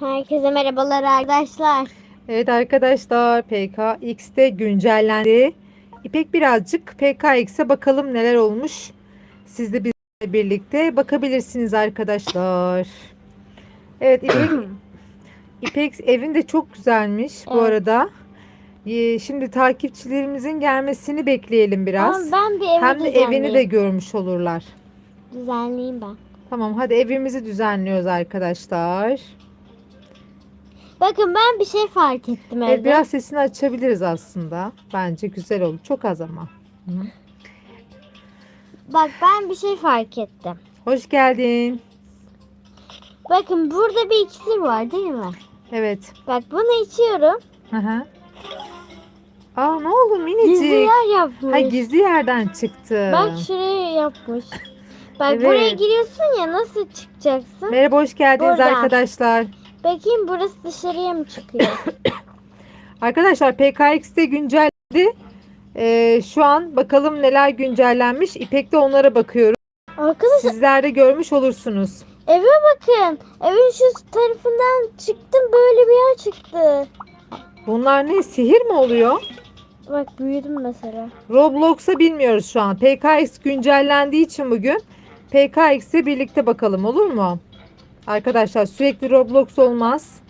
Herkese merhabalar arkadaşlar. Evet arkadaşlar PKX'de güncellendi. İpek birazcık PKX'e bakalım neler olmuş. Siz de bizimle birlikte bakabilirsiniz arkadaşlar. Evet İpek, İpek evin de çok güzelmiş bu Evet. arada. Ee, Şimdi takipçilerimizin gelmesini bekleyelim biraz. Ama ben bir evi Hem de evini de görmüş olurlar. Düzenleyeyim ben. Tamam hadi evimizi düzenliyoruz arkadaşlar. Bakın ben bir şey fark ettim evde. Evet, biraz sesini açabiliriz aslında. Bence güzel olur. Çok az ama. Bak ben bir şey fark ettim. Hoş geldin. Bakın burada bir iksir var değil mi? Evet. Bak bunu içiyorum. Hı hı. Aa ne oldu minicik? Gizli yer yapmış. Ha gizli yerden çıktı. Bak şuraya yapmış. Bak Evet. buraya giriyorsun ya nasıl çıkacaksın? Merhaba hoş geldiniz Burada. arkadaşlar. Bakayım burası dışarıya mı çıkıyor? Arkadaşlar PKX'de güncellendi. Ee, şu an bakalım neler güncellenmiş. İpek'te onlara bakıyoruz. Arkadaşlar Sizler de görmüş olursunuz. eve bakın. Evin şu tarafından çıktım böyle bir yer çıktı. Bunlar ne? Sihir mi oluyor? Bak büyüdüm mesela. Roblox'a bilmiyoruz şu an. PKX güncellendiği için bugün PKX'e birlikte bakalım olur mu? Arkadaşlar sürekli Roblox olmaz.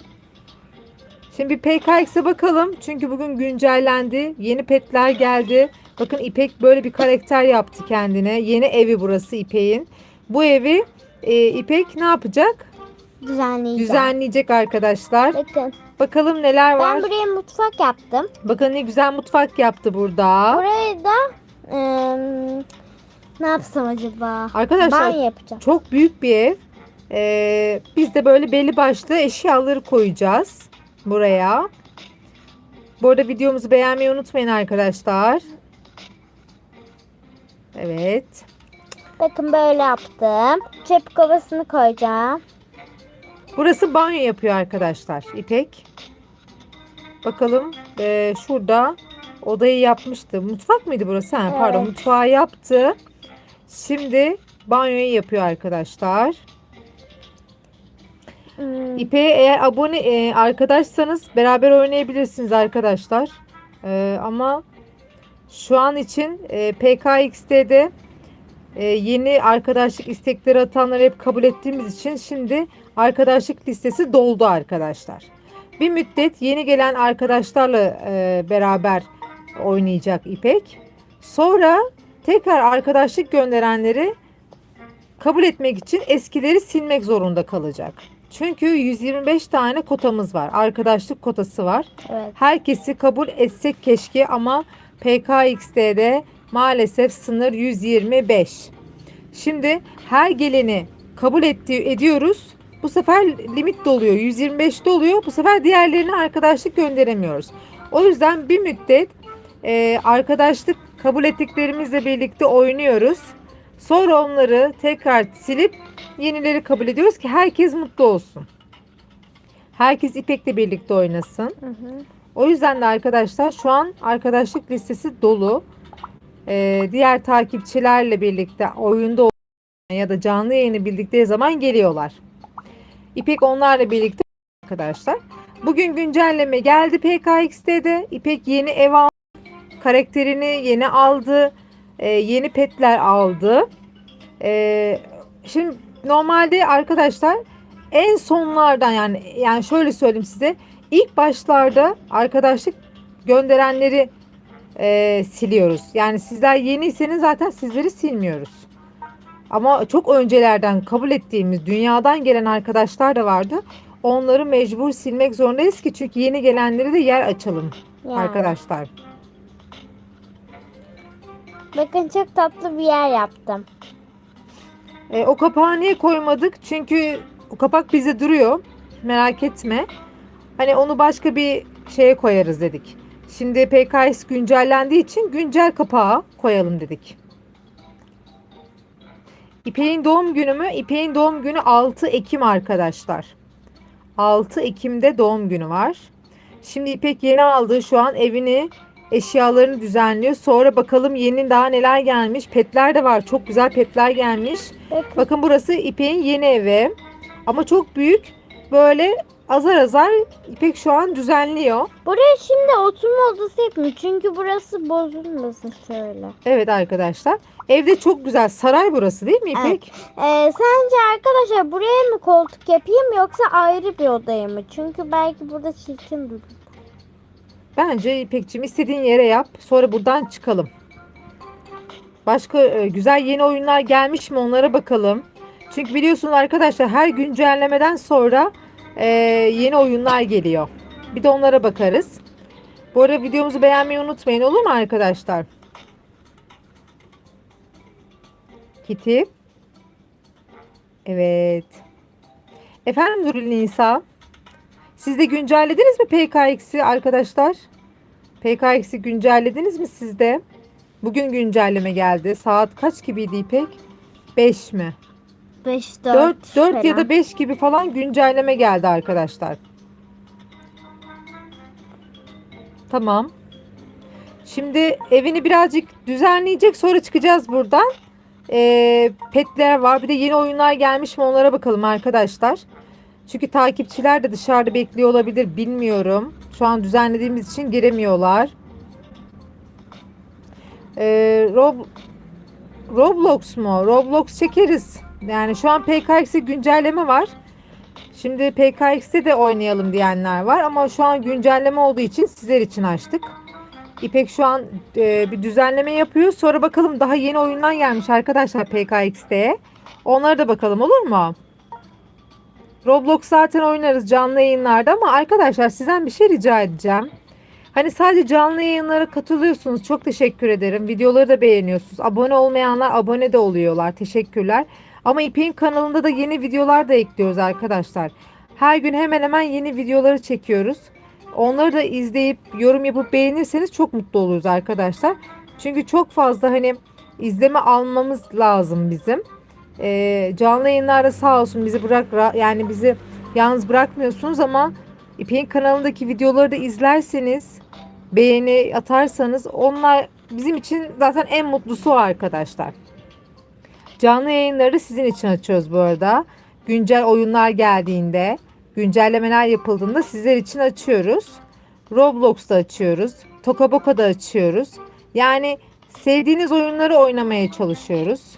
Şimdi bir PKX'e bakalım. Çünkü bugün güncellendi. Yeni petler geldi. Bakın İpek böyle bir karakter yaptı kendine. Yeni evi burası İpek'in. Bu evi e, İpek ne yapacak? Düzenleyeceğim. Düzenleyecek arkadaşlar. Bakın Bakalım neler var. ben buraya mutfak yaptım. Bakın ne güzel mutfak yaptı burada. Buraya da eee, ne yapsam acaba? Arkadaşlar Banyo yapacağım. Çok büyük bir ev. Ee, biz de böyle belli başlı eşyaları koyacağız buraya. Bu arada videomuzu beğenmeyi unutmayın arkadaşlar. Evet. Bakın böyle yaptım. Çöp kovasını koyacağım. Burası banyo yapıyor arkadaşlar. İpek. Bakalım ee, şurada odayı yapmıştı. Mutfak mıydı burası? Ha, Pardon Evet. mutfağı yaptı. Şimdi banyoyu yapıyor arkadaşlar. Hmm, İpe'ye eğer abone e, arkadaşsanız beraber oynayabilirsiniz arkadaşlar. E, ama şu an için e, PKX'de e, yeni arkadaşlık istekleri atanları hep kabul ettiğimiz için şimdi arkadaşlık listesi doldu arkadaşlar. Bir müddet yeni gelen arkadaşlarla e, beraber oynayacak İpek. Sonra tekrar arkadaşlık gönderenleri kabul etmek için eskileri silmek zorunda kalacak. Çünkü 125 tane kotamız var. Arkadaşlık kotası var. evet. Herkesi kabul etsek keşke ama PKX'de maalesef sınır 125. Şimdi her geleni kabul etti, ediyoruz. Bu sefer limit doluyor. 125 doluyor. Bu sefer diğerlerine arkadaşlık gönderemiyoruz. O yüzden bir müddet e, arkadaşlık kabul ettiklerimizle birlikte oynuyoruz. Sonra onları tekrar silip yenileri kabul ediyoruz ki herkes mutlu olsun. Herkes İpek'le birlikte oynasın. Hı hı. O yüzden de arkadaşlar şu an arkadaşlık listesi dolu. Ee, diğer takipçilerle birlikte oyunda ya da canlı yayını bildikleri zaman geliyorlar. İpek onlarla birlikte arkadaşlar. Bugün güncelleme geldi PKX'de de. İpek yeni ev aldı. Karakterini yeni aldı. Ee, yeni petler aldı. Ee, şimdi normalde arkadaşlar en sonlardan yani yani şöyle söyleyeyim size. İlk başlarda arkadaşlık gönderenleri e, siliyoruz. Yani sizler yeniyseniz zaten sizleri silmiyoruz. Ama çok öncelerden kabul ettiğimiz dünyadan gelen arkadaşlar da vardı. Onları mecbur silmek zorundayız ki çünkü yeni gelenleri de yer açalım Yani. arkadaşlar. Bakın çok tatlı bir yer yaptım. E, o kapağı niye koymadık? Çünkü o kapak bize duruyor. Merak etme. Hani onu başka bir şeye koyarız dedik. Şimdi PKS güncellendiği için güncel kapağı koyalım dedik. İpek'in doğum günü mü? İpek'in doğum günü 6 Ekim arkadaşlar. 6 Ekim'de doğum günü var. Şimdi İpek yeni aldığı şu an evini eşyalarını düzenliyor. Sonra bakalım yeni daha neler gelmiş. Petler de var. Çok güzel petler gelmiş. Bakın Bakın burası İpek'in yeni evi. Ama çok büyük böyle azar azar İpek şu an düzenliyor. Buraya şimdi oturma odası yapayım. Çünkü burası bozulmasın şöyle. Evet arkadaşlar. Evde çok güzel saray burası değil mi İpek? Ee, sence arkadaşlar buraya mı koltuk yapayım yoksa ayrı bir odaya mı? Çünkü belki burada çirkin durur. Bence İpek'cim istediğin yere yap. Sonra buradan çıkalım. Başka e, güzel yeni oyunlar gelmiş mi onlara bakalım. Çünkü biliyorsunuz arkadaşlar her güncellemeden sonra e, yeni oyunlar geliyor. Bir de onlara bakarız. Bu arada videomuzu beğenmeyi unutmayın olur mu arkadaşlar? Kitty. Evet. Efendim Nurül Nisa. Siz de güncellediniz mi PKX'i arkadaşlar? PKX'i güncellediniz mi siz de? Bugün güncelleme geldi. Saat kaç gibiydi İpek? 5 mi? 5 4, 4 4 ya da 5 gibi falan güncelleme geldi arkadaşlar. Tamam. Şimdi evini birazcık düzenleyecek sonra çıkacağız buradan. Ee, petler var. Bir de yeni oyunlar gelmiş mi onlara bakalım arkadaşlar. Çünkü takipçiler de dışarıda bekliyor olabilir bilmiyorum. Şu an düzenlediğimiz için giremiyorlar. Ee, Rob Roblox mu? Roblox çekeriz. Yani şu an PKX'e güncelleme var. Şimdi PKX'te de oynayalım diyenler var ama şu an güncelleme olduğu için sizler için açtık. İpek şu an e, bir düzenleme yapıyor. Sonra bakalım daha yeni oyunlar gelmiş arkadaşlar PKX'te. Onlara da bakalım olur mu? Roblox zaten oynarız canlı yayınlarda ama arkadaşlar sizden bir şey rica edeceğim. Hani sadece canlı yayınlara katılıyorsunuz. Çok teşekkür ederim. Videoları da beğeniyorsunuz. Abone olmayanlar abone de oluyorlar. Teşekkürler. Ama İpek'in kanalında da yeni videolar da ekliyoruz arkadaşlar. Her gün hemen hemen yeni videoları çekiyoruz. Onları da izleyip yorum yapıp beğenirseniz çok mutlu oluruz arkadaşlar. Çünkü çok fazla hani izleme almamız lazım bizim. Ee, canlı yayınlarda sağ olsun bizi bırak yani bizi yalnız bırakmıyorsunuz ama İpek'in kanalındaki videoları da izlerseniz beğeni atarsanız onlar bizim için zaten en mutlusu o arkadaşlar. Canlı yayınları sizin için açıyoruz bu arada. Güncel oyunlar geldiğinde, güncellemeler yapıldığında sizler için açıyoruz. Roblox'ta açıyoruz. Tokaboka'da açıyoruz. Yani sevdiğiniz oyunları oynamaya çalışıyoruz.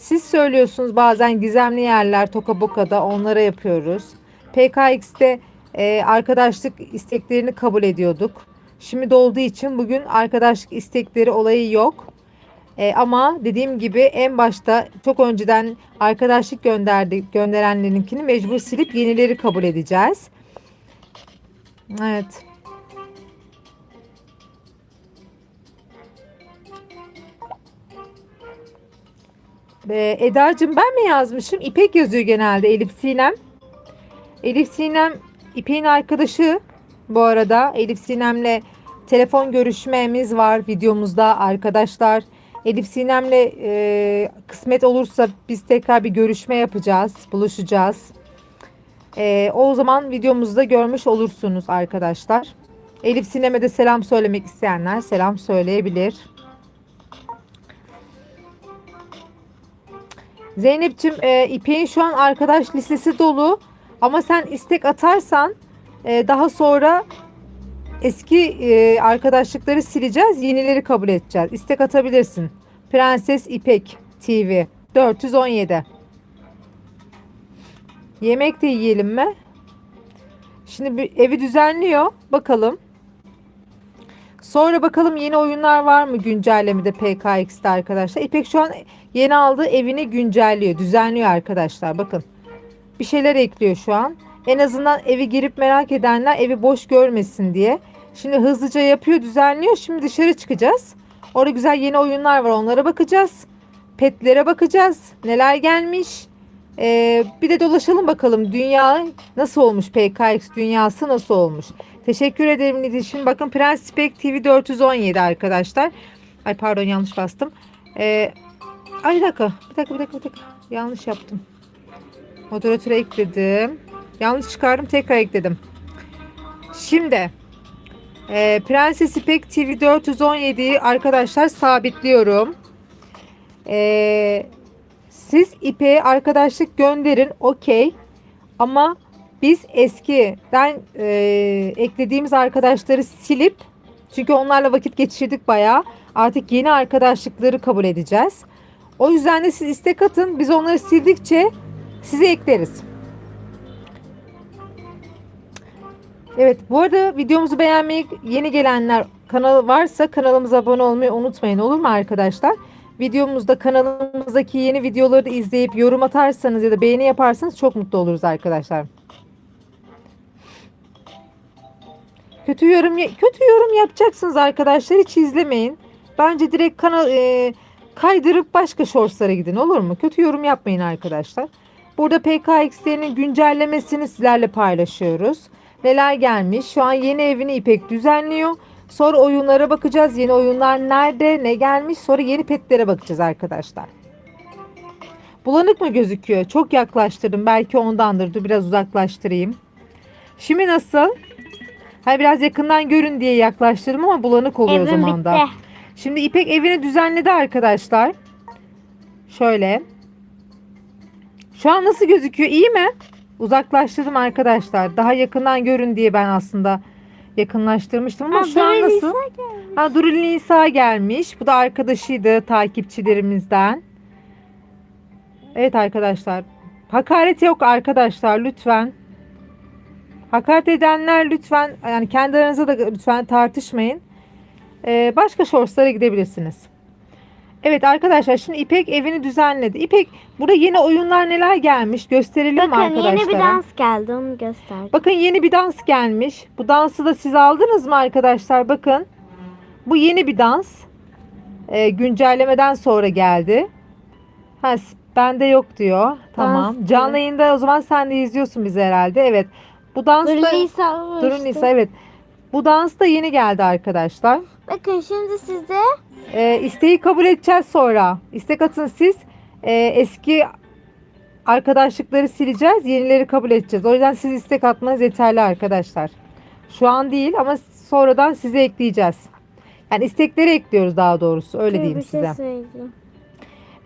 Siz söylüyorsunuz bazen gizemli yerler Tokaboka'da onlara yapıyoruz. PKX'te e, arkadaşlık isteklerini kabul ediyorduk. Şimdi dolduğu için bugün arkadaşlık istekleri olayı yok. E, ama dediğim gibi en başta çok önceden arkadaşlık gönderdi gönderenlerinkini mecbur silip yenileri kabul edeceğiz. Evet. Ee, Eda'cığım ben mi yazmışım? İpek yazıyor genelde Elif Sinem. Elif Sinem İpek'in arkadaşı bu arada. Elif Sinem'le telefon görüşmemiz var videomuzda arkadaşlar. Elif Sinem'le e, kısmet olursa biz tekrar bir görüşme yapacağız. Buluşacağız. E, o zaman videomuzda görmüş olursunuz arkadaşlar. Elif Sinem'e de selam söylemek isteyenler selam söyleyebilir. Zeynep'ciğim e, İpek'in şu an arkadaş listesi dolu. Ama sen istek atarsan e, daha sonra eski e, arkadaşlıkları sileceğiz. Yenileri kabul edeceğiz. İstek atabilirsin. Prenses İpek TV 417. Yemek de yiyelim mi? Şimdi bir evi düzenliyor. Bakalım. Sonra bakalım yeni oyunlar var mı güncellemede PKX'te arkadaşlar. İpek şu an yeni aldığı evini güncelliyor. Düzenliyor arkadaşlar. Bakın. Bir şeyler ekliyor şu an. En azından evi girip merak edenler evi boş görmesin diye. Şimdi hızlıca yapıyor, düzenliyor. Şimdi dışarı çıkacağız. Orada güzel yeni oyunlar var. Onlara bakacağız. Petlere bakacağız. Neler gelmiş. Ee, bir de dolaşalım bakalım. Dünya nasıl olmuş? PKX dünyası nasıl olmuş? Teşekkür ederim. Şimdi bakın Prens Spek TV 417 arkadaşlar. Ay pardon yanlış bastım. Ee, ay bir dakika. Bir dakika bir dakika bir dakika. Yanlış yaptım. Moderatöre ekledim. Yanlış çıkardım tekrar ekledim. Şimdi e, Prenses İpek TV 417'yi arkadaşlar sabitliyorum. E, siz İpek'e arkadaşlık gönderin. Okey. Ama biz eskiden e, eklediğimiz arkadaşları silip çünkü onlarla vakit geçirdik bayağı. Artık yeni arkadaşlıkları kabul edeceğiz. O yüzden de siz istek atın. Biz onları sildikçe sizi ekleriz. Evet bu arada videomuzu beğenmeyi yeni gelenler kanal varsa kanalımıza abone olmayı unutmayın olur mu arkadaşlar? Videomuzda kanalımızdaki yeni videoları izleyip yorum atarsanız ya da beğeni yaparsanız çok mutlu oluruz arkadaşlar. Kötü yorum kötü yorum yapacaksınız arkadaşlar hiç izlemeyin. Bence direkt kanal e, kaydırıp başka shortslara gidin olur mu? Kötü yorum yapmayın arkadaşlar. Burada PKX'lerin güncellemesini sizlerle paylaşıyoruz. Neler gelmiş? Şu an yeni evini İpek düzenliyor. Sonra oyunlara bakacağız. Yeni oyunlar nerede? Ne gelmiş? Sonra yeni petlere bakacağız arkadaşlar. Bulanık mı gözüküyor? Çok yaklaştırdım. Belki ondandır. Dur biraz uzaklaştırayım. Şimdi nasıl? Hani biraz yakından görün diye yaklaştırdım ama bulanık oluyor o Evim zaman da. bitti. Şimdi İpek evini düzenledi arkadaşlar. Şöyle. Şu an nasıl gözüküyor? İyi mi? Uzaklaştırdım arkadaşlar. Daha yakından görün diye ben aslında yakınlaştırmıştım ama şu an nasıl? Nisa Ha Durul Nisa gelmiş. Bu da arkadaşıydı takipçilerimizden. Evet arkadaşlar. Hakaret yok arkadaşlar lütfen. Hakaret edenler lütfen yani kendi aranızda da lütfen tartışmayın. Ee, başka shortslara gidebilirsiniz. Evet arkadaşlar şimdi İpek evini düzenledi. İpek burada yeni oyunlar neler gelmiş gösterelim mi Bakın arkadaşlara? yeni bir dans geldi onu göster. Bakın yeni bir dans gelmiş. Bu dansı da siz aldınız mı arkadaşlar? Bakın. Bu yeni bir dans. Ee, güncellemeden sonra geldi. Ha, bende yok diyor. Tamam. Dans Canlı yayında o zaman sen de izliyorsun bizi herhalde. Evet. Bu dans Dur da Nisa Durun. Nisa evet. Bu dans da yeni geldi arkadaşlar. Bakın şimdi size Ee, isteği kabul edeceğiz sonra. İstek atın siz. Ee, eski arkadaşlıkları sileceğiz. Yenileri kabul edeceğiz. O yüzden siz istek atmanız yeterli arkadaşlar. Şu an değil ama sonradan size ekleyeceğiz. Yani istekleri ekliyoruz daha doğrusu. Öyle Dur, diyeyim bir şey size. söyleyeyim.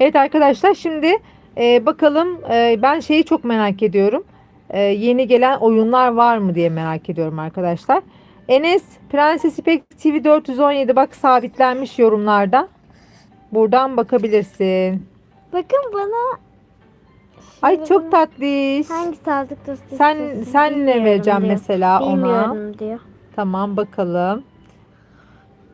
Evet arkadaşlar şimdi e, bakalım e, ben şeyi çok merak ediyorum. E, yeni gelen oyunlar var mı diye merak ediyorum arkadaşlar. Enes Prenses İpek TV 417 bak sabitlenmiş yorumlarda. Buradan bakabilirsin. Bakın bana Ay Şimdi çok tatlış. hangi sağlık dostu Sen istiyorsun? sen ne Bilmiyorum vereceğim diyor. mesela ona? Bilmiyorum diyor. Tamam bakalım.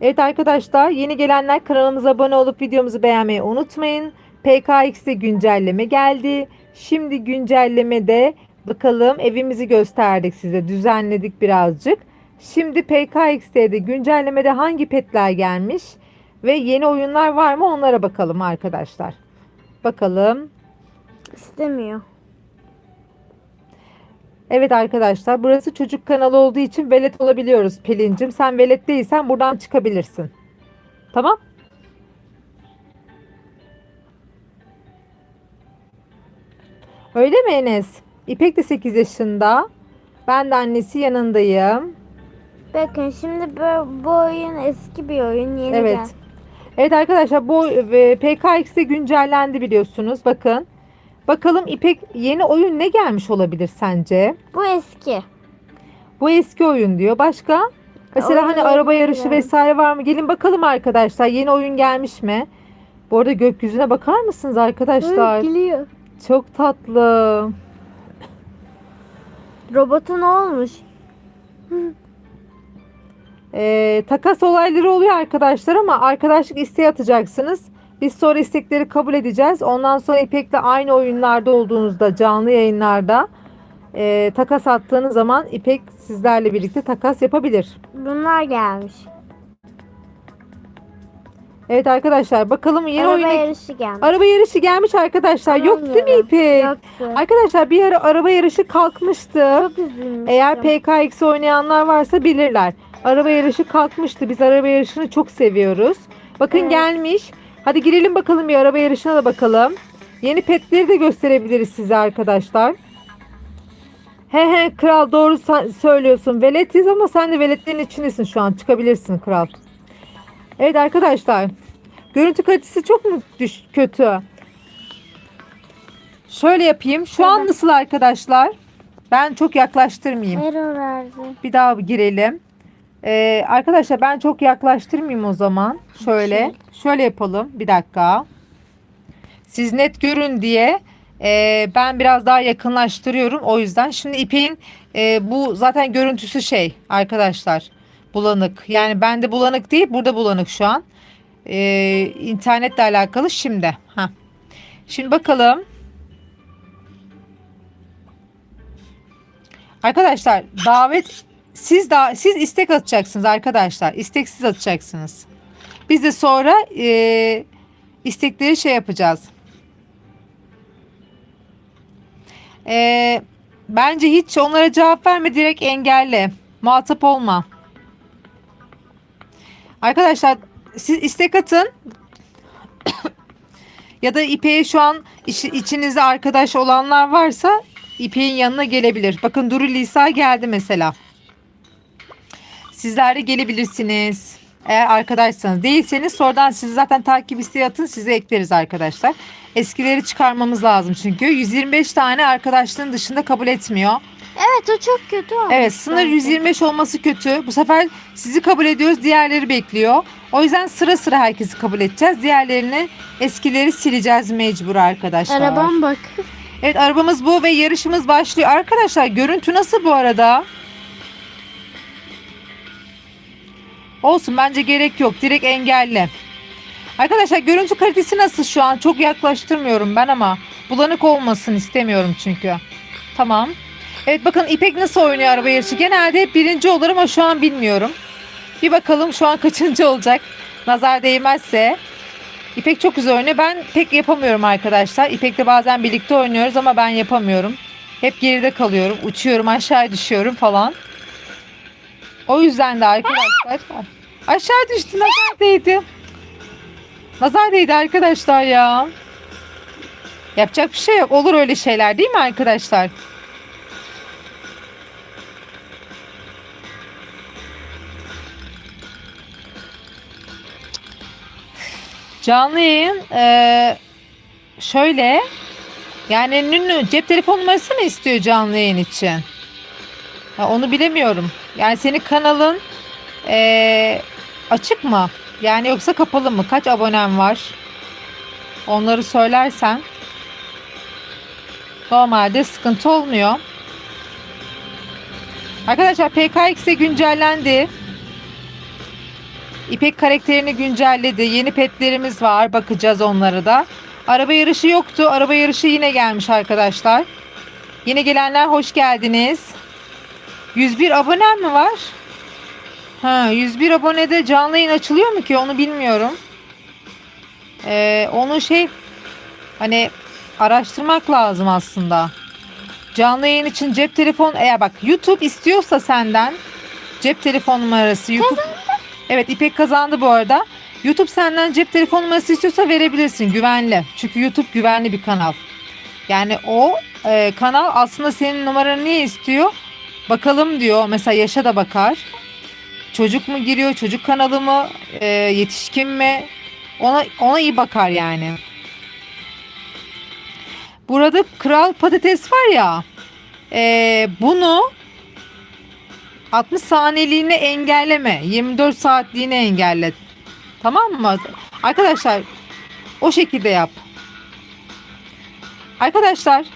Evet arkadaşlar yeni gelenler kanalımıza abone olup videomuzu beğenmeyi unutmayın. PKX'de güncelleme geldi. Şimdi güncellemede bakalım evimizi gösterdik size. Düzenledik birazcık. Şimdi PKX'de de güncellemede hangi petler gelmiş ve yeni oyunlar var mı onlara bakalım arkadaşlar. Bakalım. İstemiyor. Evet arkadaşlar burası çocuk kanalı olduğu için velet olabiliyoruz Pelin'cim. Sen velet değilsen buradan çıkabilirsin. Tamam? Öyle mi Enes? İpek de 8 yaşında. Ben de annesi yanındayım. Bakın şimdi bu, bu oyun eski bir oyun. Yeni Evet. gel- Evet arkadaşlar bu e, PKX'de güncellendi biliyorsunuz. Bakın. Bakalım İpek yeni oyun ne gelmiş olabilir sence? Bu eski. Bu eski oyun diyor. Başka? Mesela Oyun hani araba yarışı bilmiyorum. vesaire var mı? Gelin bakalım arkadaşlar. Yeni oyun gelmiş mi? Bu arada gökyüzüne bakar mısınız arkadaşlar? Hı, geliyor. Çok tatlı. Robota ne olmuş? Ee, takas olayları oluyor arkadaşlar ama arkadaşlık isteği atacaksınız. Biz sonra istekleri kabul edeceğiz. Ondan sonra İpek'le aynı oyunlarda olduğunuzda canlı yayınlarda e, takas attığınız zaman İpek sizlerle birlikte takas yapabilir. Bunlar gelmiş. Evet arkadaşlar bakalım yeni Araba oyun yarışı gelmiş. Araba yarışı gelmiş arkadaşlar. Yok değil mi. İpek? Yoktu. Arkadaşlar bir ara araba yarışı kalkmıştı. Çok üzülmüştüm. Eğer PKX oynayanlar varsa bilirler. Araba yarışı kalkmıştı. Biz araba yarışını çok seviyoruz. Bakın Evet. gelmiş. Hadi girelim bakalım bir araba yarışına da bakalım. Yeni petleri de gösterebiliriz size arkadaşlar. He he kral doğru söylüyorsun. Veletiz ama sen de veletlerin içindesin şu an. Çıkabilirsin kral. Evet arkadaşlar. Görüntü kalitesi çok mu düş kötü? Şöyle yapayım. Şu an nasıl arkadaşlar? Ben çok yaklaştırmayayım. Error verdi. Bir daha girelim. Ee, arkadaşlar ben çok yaklaştırmayayım o zaman. Şöyle. Şöyle yapalım. Bir dakika. Siz net görün diye e, ben biraz daha yakınlaştırıyorum. O yüzden. Şimdi İpek'in e, bu zaten görüntüsü şey arkadaşlar. Bulanık. Yani bende bulanık değil. Burada bulanık şu an. Ee, internetle alakalı şimdi. Heh. Şimdi bakalım. Arkadaşlar davet siz da siz istek atacaksınız arkadaşlar. İsteksiz atacaksınız. Biz de sonra e, istekleri şey yapacağız. E, bence hiç onlara cevap verme direkt engelle. Muhatap olma. Arkadaşlar siz istek atın. ya da İpek'e şu an iç- içinizde arkadaş olanlar varsa İpek'in yanına gelebilir. Bakın Duru Lisa geldi mesela. Sizler de gelebilirsiniz. Eğer arkadaşsanız değilseniz sonradan sizi zaten takip isteği atın size ekleriz arkadaşlar. Eskileri çıkarmamız lazım çünkü 125 tane arkadaşlığın dışında kabul etmiyor. Evet o çok kötü olmuş. Evet sınır bence. 125 olması kötü. Bu sefer sizi kabul ediyoruz diğerleri bekliyor. O yüzden sıra sıra herkesi kabul edeceğiz. Diğerlerini eskileri sileceğiz mecbur arkadaşlar. Arabam bak. Evet arabamız bu ve yarışımız başlıyor. Arkadaşlar görüntü nasıl bu arada? Olsun bence gerek yok. Direkt engelle. Arkadaşlar görüntü kalitesi nasıl şu an? Çok yaklaştırmıyorum ben ama bulanık olmasın istemiyorum çünkü. Tamam. Evet bakın İpek nasıl oynuyor araba yarışı. Genelde hep birinci olur ama şu an bilmiyorum. Bir bakalım şu an kaçıncı olacak. Nazar değmezse. İpek çok güzel oynuyor. Ben pek yapamıyorum arkadaşlar. İpek'le bazen birlikte oynuyoruz ama ben yapamıyorum. Hep geride kalıyorum. Uçuyorum aşağı düşüyorum falan. O yüzden de arkadaşlar aşağı düştü nazar değdi. Nazar değdi arkadaşlar ya. Yapacak bir şey yok. Olur öyle şeyler değil mi arkadaşlar? Canlı yayın eee, şöyle yani Nünü cep telefon numarası mı istiyor canlı yayın için? Ha, onu bilemiyorum. Yani senin kanalın eee, açık mı? Yani yoksa kapalı mı? Kaç abonen var? Onları söylersen normalde sıkıntı olmuyor. Arkadaşlar PKX'e güncellendi. İpek karakterini güncelledi. Yeni petlerimiz var. Bakacağız onlara da. Araba yarışı yoktu. Araba yarışı yine gelmiş arkadaşlar. Yine gelenler hoş geldiniz. 101 abonem mi var? Ha, 101 abonede canlı yayın açılıyor mu ki? Onu bilmiyorum. Ee, onu şey hani araştırmak lazım aslında. Canlı yayın için cep telefon eğer bak YouTube istiyorsa senden cep telefon numarası YouTube Evet İpek kazandı bu arada. YouTube senden cep telefon numarası istiyorsa verebilirsin güvenli. Çünkü YouTube güvenli bir kanal. Yani o e, kanal aslında senin numaranı niye istiyor? Bakalım diyor. Mesela yaşa da bakar. Çocuk mu giriyor? Çocuk kanalı mı? e, yetişkin mi? Ona ona iyi bakar yani. Burada kral patates var ya. e, bunu 60 saniyeliğine engelleme. 24 saatliğine engelle. Tamam mı? Arkadaşlar o şekilde yap. Arkadaşlar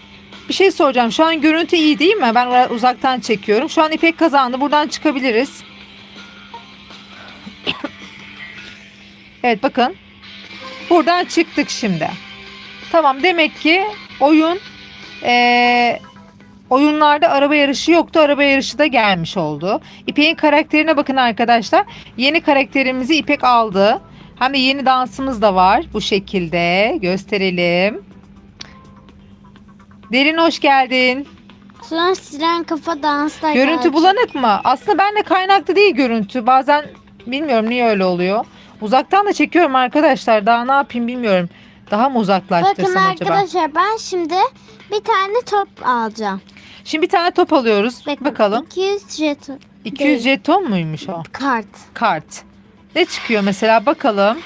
bir şey soracağım. Şu an görüntü iyi değil mi? Ben uzaktan çekiyorum. Şu an İpek kazandı. Buradan çıkabiliriz. evet bakın. Buradan çıktık şimdi. Tamam demek ki oyun eee oyunlarda araba yarışı yoktu. Araba yarışı da gelmiş oldu. İpek'in karakterine bakın arkadaşlar. Yeni karakterimizi İpek aldı. Hem de yeni dansımız da var. Bu şekilde gösterelim. Derin hoş geldin. Sonra siren kafa danslar Görüntü gelecek. bulanık mı? Aslında ben de kaynaklı değil görüntü. Bazen bilmiyorum niye öyle oluyor. Uzaktan da çekiyorum arkadaşlar. Daha ne yapayım bilmiyorum. Daha mı Bakın uzaklaştırsam acaba? arkadaşlar ben şimdi bir tane top alacağım. Şimdi bir tane top alıyoruz. Bakın, Bakalım. 200 jeton 200 değil. jeton muymuş o? kart. Kart. Ne çıkıyor mesela bakalım.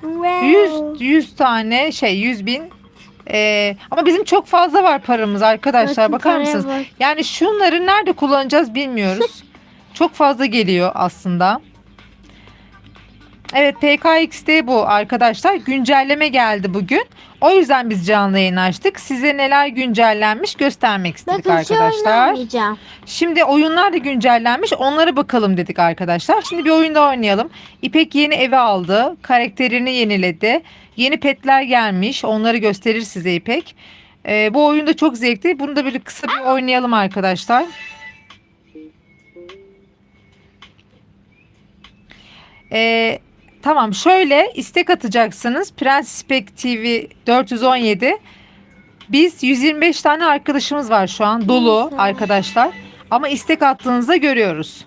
Wow. 100 100 tane şey 100 bin Ee, ama bizim çok fazla var paramız arkadaşlar. Bakın Bakar mısınız? bak. Yani şunları nerede kullanacağız bilmiyoruz. çok fazla geliyor aslında. Evet PKX'de bu arkadaşlar. Güncelleme geldi bugün. O yüzden biz canlı yayın açtık. Size neler güncellenmiş göstermek istedik Bakın şu arkadaşlar. Şimdi oyunlar da güncellenmiş. Onlara bakalım dedik arkadaşlar. Şimdi bir oyunda oynayalım. İpek yeni eve aldı. Karakterini yeniledi. Yeni petler gelmiş. Onları gösterir size İpek. Ee, bu oyun da çok zevkli. Bunu da böyle kısa bir oynayalım arkadaşlar. Ee, tamam şöyle istek atacaksınız. Prens İpek TV 417. Biz 125 tane arkadaşımız var şu an dolu arkadaşlar. Ama istek attığınızda görüyoruz.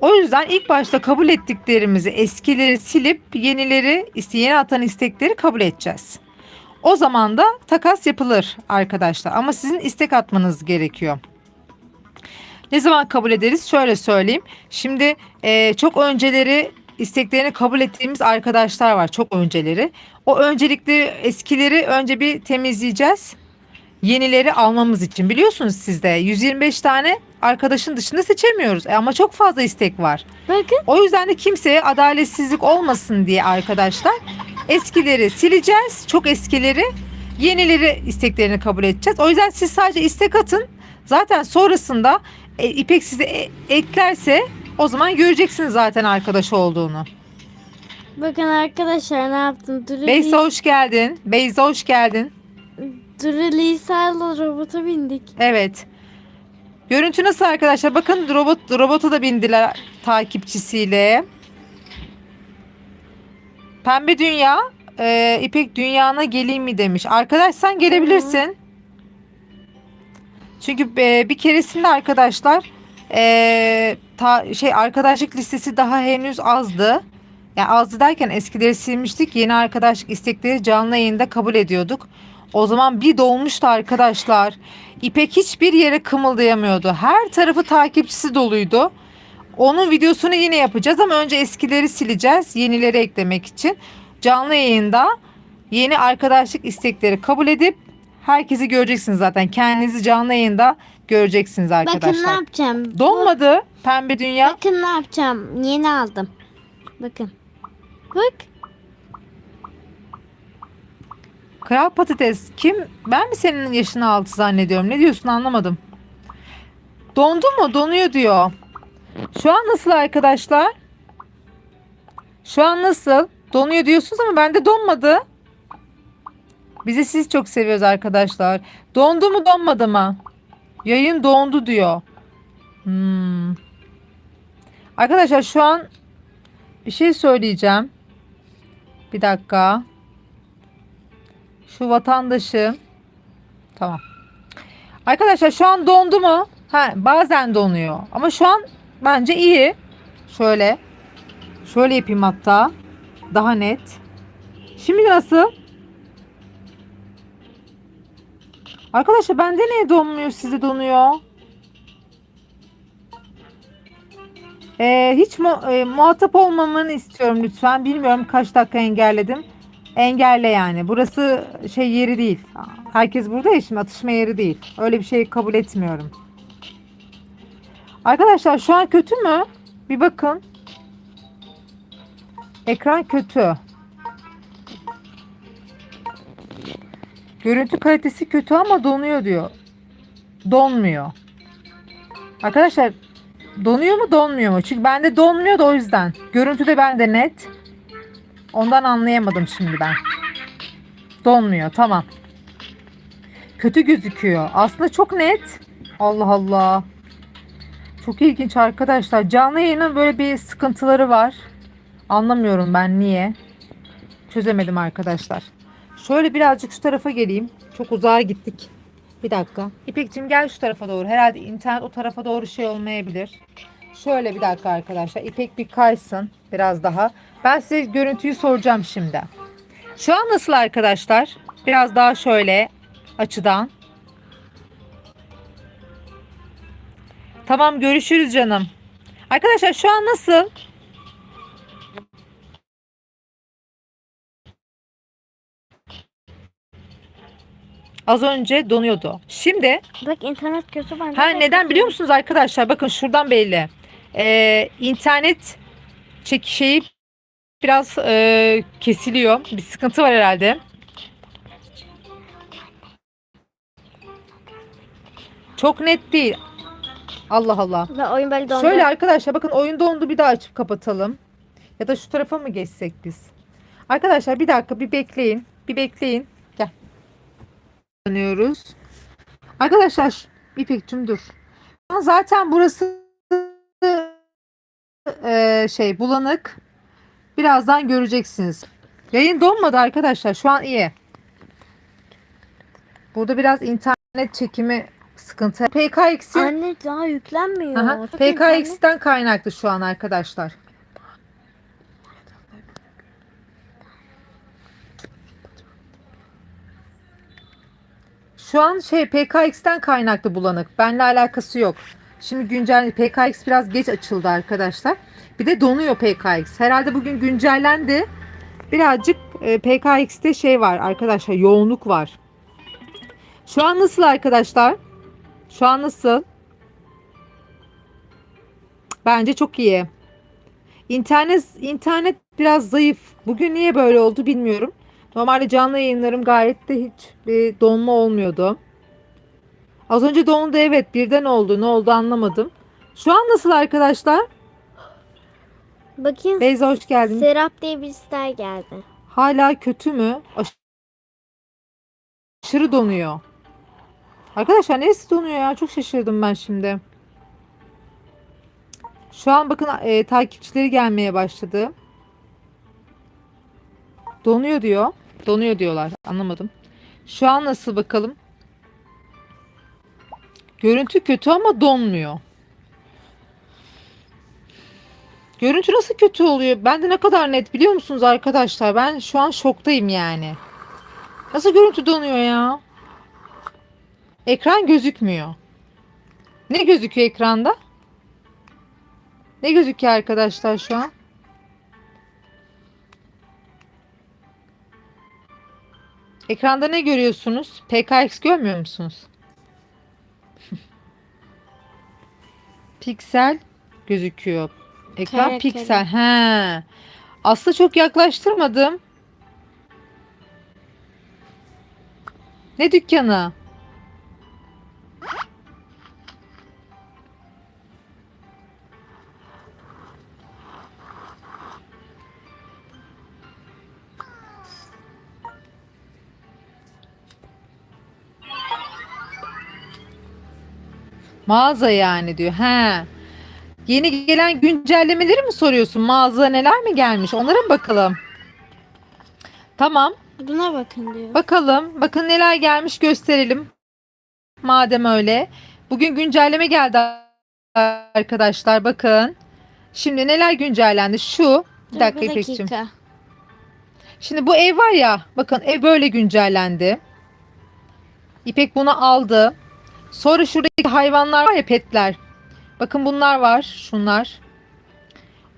O yüzden ilk başta kabul ettiklerimizi eskileri silip yenileri yeni atan istekleri kabul edeceğiz. O zaman da takas yapılır arkadaşlar. Ama sizin istek atmanız gerekiyor. Ne zaman kabul ederiz? Şöyle söyleyeyim. Şimdi e, çok önceleri isteklerini kabul ettiğimiz arkadaşlar var. Çok önceleri. O öncelikli eskileri önce bir temizleyeceğiz. Yenileri almamız için. Biliyorsunuz sizde 125 tane arkadaşın dışında seçemiyoruz. E, ama çok fazla istek var. Bakın O yüzden de kimseye adaletsizlik olmasın diye arkadaşlar eskileri sileceğiz. Çok eskileri yenileri isteklerini kabul edeceğiz. O yüzden siz sadece istek atın. Zaten sonrasında e, İpek size e- eklerse o zaman göreceksiniz zaten arkadaş olduğunu. bakın arkadaşlar ne yaptım? Duru, Beyza hoş geldin. Beyza hoş geldin. Duru Lisa'yla robota bindik. Evet. Görüntü nasıl arkadaşlar? Bakın robot robota da bindiler takipçisiyle. Pembe Dünya e, İpek Dünya'na geleyim mi demiş. Arkadaş sen gelebilirsin. Çünkü e, bir keresinde arkadaşlar e, ta, şey arkadaşlık listesi daha henüz azdı. Yani azdı derken eskileri silmiştik. Yeni arkadaşlık istekleri canlı yayında kabul ediyorduk. O zaman bir dolmuştu arkadaşlar. İpek hiçbir yere kımıldayamıyordu. Her tarafı takipçisi doluydu. Onun videosunu yine yapacağız ama önce eskileri sileceğiz. Yenileri eklemek için. Canlı yayında yeni arkadaşlık istekleri kabul edip herkesi göreceksiniz zaten. Kendinizi canlı yayında göreceksiniz Bakın ne arkadaşlar. yapacağım? Donmadı pembe dünya. Bakın ne yapacağım. Yeni aldım. Bakın. Bak. Kral patates kim? Ben mi senin yaşını altı zannediyorum? Ne diyorsun anlamadım. Dondu mu? Donuyor diyor. Şu an nasıl arkadaşlar? Şu an nasıl? Donuyor diyorsunuz ama bende donmadı. Bizi siz çok seviyoruz arkadaşlar. Dondu mu donmadı mı? Yayın dondu diyor. Hmm. Arkadaşlar şu an bir şey söyleyeceğim. Bir dakika. Şu vatandaşım. Tamam. Arkadaşlar şu an dondu mu? Ha, bazen donuyor. Ama şu an bence iyi. Şöyle. Şöyle yapayım hatta. Daha net. Şimdi nasıl? Arkadaşlar bende niye donmuyor sizde donuyor? Ee, hiç mu, e, muhatap olmamanı istiyorum lütfen. Bilmiyorum kaç dakika engelledim. Engelle yani. Burası şey yeri değil. Herkes burada ya şimdi atışma yeri değil. Öyle bir şey kabul etmiyorum. Arkadaşlar şu an kötü mü? Bir bakın. Ekran kötü. Görüntü kalitesi kötü ama donuyor diyor. Donmuyor. Arkadaşlar donuyor mu donmuyor mu? Çünkü bende donmuyor da o yüzden. Görüntü de bende net. Ondan anlayamadım şimdi ben. Donmuyor tamam. Kötü gözüküyor. Aslında çok net. Allah Allah. Çok ilginç arkadaşlar. Canlı yayının böyle bir sıkıntıları var. Anlamıyorum ben niye. Çözemedim arkadaşlar. Şöyle birazcık şu tarafa geleyim. Çok uzağa gittik. Bir dakika. İpek'cim gel şu tarafa doğru. Herhalde internet o tarafa doğru şey olmayabilir. Şöyle bir dakika arkadaşlar. İpek bir kaysın biraz daha. Ben size görüntüyü soracağım şimdi. Şu an nasıl arkadaşlar? Biraz daha şöyle açıdan. Tamam görüşürüz canım. Arkadaşlar şu an nasıl? Az önce donuyordu. Şimdi Bak internet kötü bende. ha de neden biliyor musunuz arkadaşlar? Bakın şuradan belli. Ee, internet çek şeyi biraz e, kesiliyor. Bir sıkıntı var herhalde. Çok net değil. Allah Allah. Ve oyun böyle dondu. Şöyle arkadaşlar bakın oyun dondu bir daha açıp kapatalım. Ya da şu tarafa mı geçsek biz? Arkadaşlar bir dakika bir bekleyin. Bir bekleyin. Gel. Dönüyoruz. Arkadaşlar İpekçim dur. Zaten burası eee, şey bulanık. Birazdan göreceksiniz. Yayın donmadı arkadaşlar. Şu an iyi. Burada biraz internet çekimi sıkıntı. PKX'in Anne daha yüklenmiyor. Aha, PKX'ten kaynaklı şu an arkadaşlar. Şu an şey PKX'ten kaynaklı bulanık. Benle alakası yok. Şimdi güncel PKX biraz geç açıldı arkadaşlar. Bir de donuyor PKX. Herhalde bugün güncellendi. Birazcık e, PKX'te şey var arkadaşlar yoğunluk var. Şu an nasıl arkadaşlar? Şu an nasıl? Bence çok iyi. İnternet internet biraz zayıf. Bugün niye böyle oldu bilmiyorum. Normalde canlı yayınlarım gayet de hiç bir donma olmuyordu. Az önce dondu evet birden oldu. Ne oldu anlamadım. Şu an nasıl arkadaşlar? Bakayım. Beyza hoş geldin. Serap diye bir star geldi. Hala kötü mü? Aş- Aşırı donuyor. Arkadaşlar neresi donuyor ya? Çok şaşırdım ben şimdi. Şu an bakın e, takipçileri gelmeye başladı. Donuyor diyor. Donuyor diyorlar. Anlamadım. Şu an nasıl bakalım? Görüntü kötü ama donmuyor. Görüntü nasıl kötü oluyor? Ben de ne kadar net biliyor musunuz arkadaşlar? Ben şu an şoktayım yani. Nasıl görüntü donuyor ya? Ekran gözükmüyor. Ne gözüküyor ekranda? Ne gözüküyor arkadaşlar şu an? Ekranda ne görüyorsunuz? PKX görmüyor musunuz? Piksel gözüküyor. Ekran Kare piksel. He. Aslında çok yaklaştırmadım. Ne dükkanı? Mağaza yani diyor. He. Yeni gelen güncellemeleri mi soruyorsun? Mağaza neler mi gelmiş? Onlara mı bakalım? Tamam. Buna bakın diyor. Bakalım. Bakın neler gelmiş gösterelim. Madem öyle. Bugün güncelleme geldi arkadaşlar. Bakın. Şimdi neler güncellendi? Şu. Bir dakika bir İpekçim. dakika. Şimdi bu ev var ya. Bakın ev böyle güncellendi. İpek bunu aldı. Sonra şuradaki hayvanlar var ya petler. Bakın bunlar var. Şunlar.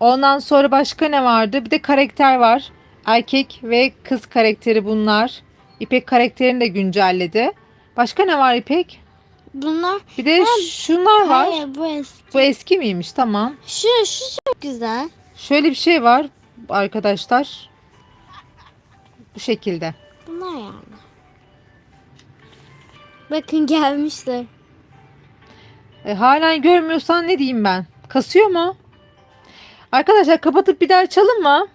Ondan sonra başka ne vardı? Bir de karakter var. Erkek ve kız karakteri bunlar. İpek karakterini de güncelledi. Başka ne var İpek? Bunlar Bir de şunlar var. hayır bu eski. Bu eski miymiş? Tamam. Şu şu çok güzel. Şöyle bir şey var arkadaşlar. Bu şekilde. Bunlar yani. Bakın gelmişler. E, halen görmüyorsan ne diyeyim ben? Kasıyor mu? Arkadaşlar kapatıp bir daha açalım mı?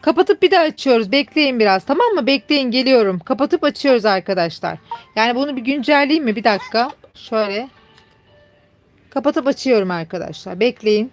Kapatıp bir daha açıyoruz. Bekleyin biraz tamam mı? Bekleyin geliyorum. Kapatıp açıyoruz arkadaşlar. Yani bunu bir güncelleyeyim mi? Bir dakika. Şöyle. Kapatıp açıyorum arkadaşlar. Bekleyin.